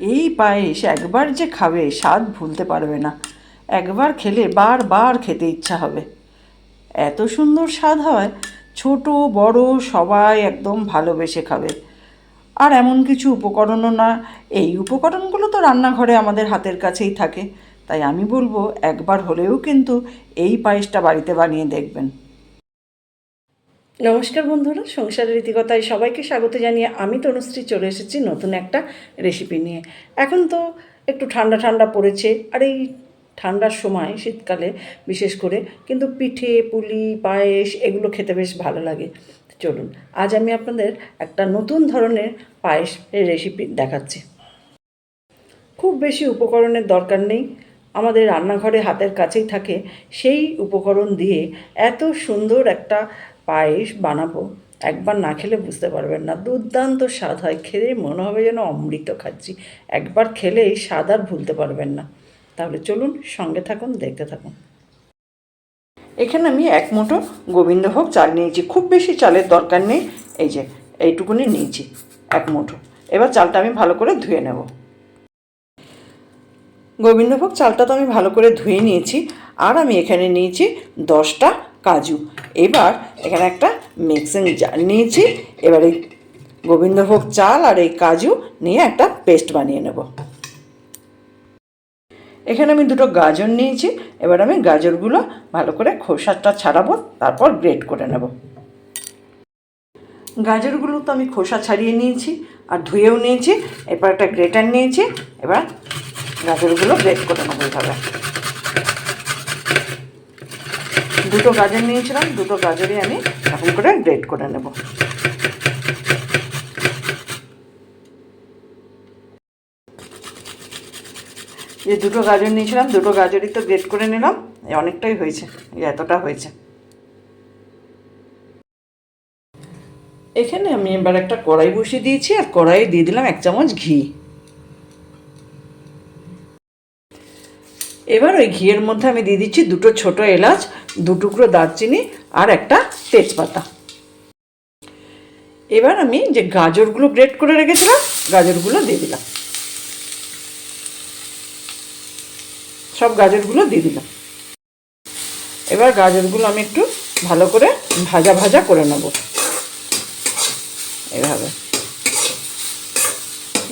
এই পায়েস একবার যে খাবে, স্বাদ ভুলতে পারবে না। একবার খেলে বারবার খেতে ইচ্ছা হবে। এত সুন্দর স্বাদ হয়, ছোট, বড়, সবাই একদম ভালোবেসে খাবে। আর এমন কিছু উপকরণও না, এই উপকরণগুলো তো রান্নাঘরে আমাদের হাতের কাছেই থাকে। তাই আমি বলব, একবার হলেও কিন্তু এই পায়েসটা বাড়িতে বানিয়ে দেখবেন। নমস্কার বন্ধুরা সংসারের রীতিকতায় সবাইকে স্বাগত জানিয়ে আমি তনুশ্রী চলে এসেছি নতুন একটা রেসিপি নিয়ে। এখন তো একটু ঠান্ডা ঠান্ডা পড়েছে, আর এই ঠান্ডার সময় শীতকালে বিশেষ করে কিন্তু পিঠে, পুলি, পায়েস এগুলো খেতে বেশ ভালো লাগে। চলুন, আজ আমি আপনাদের একটা নতুন ধরনের পায়েসের রেসিপি দেখাচ্ছি। খুব বেশি উপকরণের দরকার নেই, আমাদের রান্নাঘরে হাতের কাছেই থাকে সেই উপকরণ দিয়ে এত সুন্দর একটা পায়েস বানাবো। একবার না খেলে বুঝতে পারবেন না। দুর্দান্ত স্বাদ হয়। খেলে মনে হবে যেন অমৃত খাচ্ছি। একবার খেলে এই স্বাদ আর ভুলতে পারবেন না। তাহলে চলুন সঙ্গে থাকুন, দেখতে থাকুন। এখানে আমি এক মুঠো গোবিন্দভোগ চাল নিয়েছি। খুব বেশি চালের দরকার নেই। এই যে, এইটুকুনি নিয়েছি এক মুঠো। এবার চালটা আমি ভালো করে ধুয়ে নেব। গোবিন্দভোগ চালটা তো আমি ভালো করে ধুয়ে নিয়েছি। আর আমি এখানে নিয়েছি দশটা কাজু। এবার এখানে একটা মিক্সিং জার নিয়েছি। এবার এই গোবিন্দভোগ চাল আর এই কাজু নিয়ে একটা পেস্ট বানিয়ে নেব। এখানে আমি দুটো গাজর নিয়েছি। এবার আমি গাজরগুলো ভালো করে খোসাটা ছাড়াবো, তারপর গ্রেট করে নেব। গাজরগুলো তো আমি খোসা ছাড়িয়ে নিয়েছি আর ধুয়েও নিয়েছি। এরপর একটা গ্রেটার নিয়েছি। এবার গাজরগুলো গ্রেট করে নেব এইভাবে। দুটো গাজর নিয়েছিলাম, দুটো গাজরই আমি এখন করে গ্রেড করে নেব। যে দুটো গাজর নিয়েছিলাম, দুটো গাজরই তো গ্রেড করে নিলাম। অনেকটাই হয়েছে এতটা হয়েছে। এখানে আমি এবার একটা কড়াই বসিয়ে দিয়েছি, আর কড়াইয়ে দিয়ে দিলাম এক চামচ ঘি। এবার ওই ঘিয়ের মধ্যে আমি দিয়ে দিচ্ছি দুটো ছোট এলাচ, দু টুকরো দারচিনি আর একটা তেজপাতা। এবার আমি যে গাজরগুলো গ্রেট করে রেখেছিলাম, গাজরগুলো দিয়ে দিলাম। সব গাজরগুলো দিয়ে দিলাম। এবার গাজরগুলো আমি একটু ভালো করে ভাজা ভাজা করে নেব। এভাবে।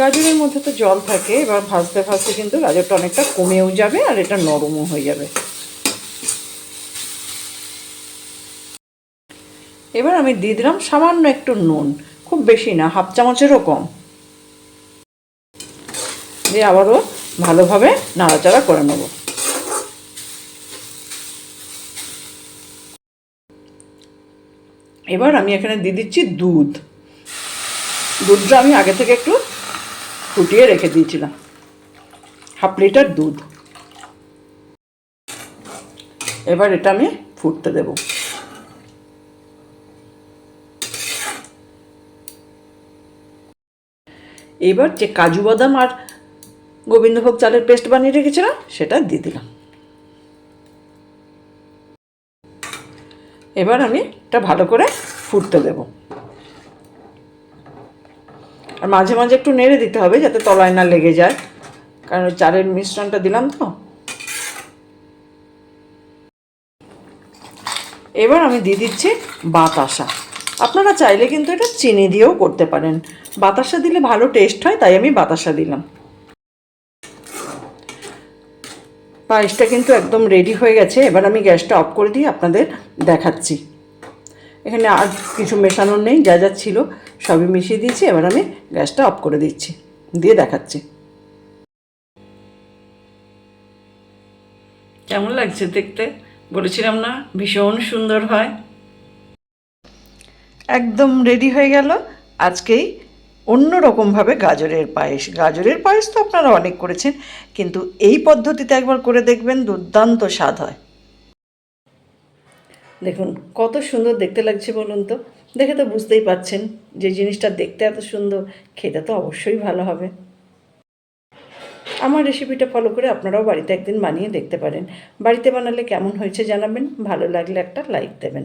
গাজরের মধ্যে তো জল থাকে, এবার ভাজতে ভাজতে কিন্তু গাজরটা অনেকটা কমেও যাবে আর এটা নরমও হয়ে যাবে। এবার আমি দিয়ে দিলাম সামান্য একটু নুন, খুব বেশি না, হাফ চামচেরও কম। দিয়ে আবারও ভালোভাবে নাড়াচাড়া করে নেব। এবার আমি এখানে দিয়ে দিচ্ছি দুধ। দুধটা আমি আগে থেকে একটু ফুটিয়ে রেখে দিয়েছিলাম। হাফ লিটার দুধ। এবার এটা আমি ফুটতে দেব। এবার যে কাজু বাদাম আর গোবিন্দভোগ চালের পেস্ট বানিয়ে রেখেছিলাম, সেটা দিয়ে দিলাম। এবার আমি এটা ভালো করে ফুটতে দেবো। আর মাঝে মাঝে একটু নেড়ে দিতে হবে যাতে তলায় না লেগে যায়। কারণ চালের মিশ্রণটা দিলাম তো। এবার আমি দিয়ে দিচ্ছি বাতাসা। আপনারা চাইলে কিন্তু এটা চিনি দিয়েও করতে পারেন। বাতাসা দিলে ভালো টেস্ট হয়, তাই আমি বাতাসা দিলাম। পায়েসটা কিন্তু একদম রেডি হয়ে গেছে। এবার আমি গ্যাসটা অফ করে দিয়ে আপনাদের দেখাচ্ছি। এখানে আর কিছু মেশানোর নেই যা যা ছিল সবই মিশিয়ে দিয়েছি এবার আমি গ্যাসটা অফ করে দিচ্ছি দিয়ে দেখাচ্ছি। কেমন লাগছে দেখতে? বলেছিলাম না ভীষণ সুন্দর হয়। একদম রেডি হয়ে গেল আজকেই অন্য রকমভাবে গাজরের পায়েস। গাজরের পায়েস তো আপনারা অনেক করেছেন কিন্তু এই পদ্ধতিতে একবার করে দেখবেন দুর্দান্ত স্বাদ হয়। দেখুন, কত সুন্দর দেখতে লাগছে বলুন তো। দেখে তো বুঝতেই পাচ্ছেন যে জিনিসটা দেখতে এত সুন্দর, খেতে তো অবশ্যই ভালো হবে। আমার রেসিপিটা ফলো করে আপনারাও বাড়িতে একদিন বানিয়ে দেখতে পারেন। বাড়িতে বানালে কেমন হয়েছে জানাবেন, ভালো লাগলে একটা লাইক দেবেন।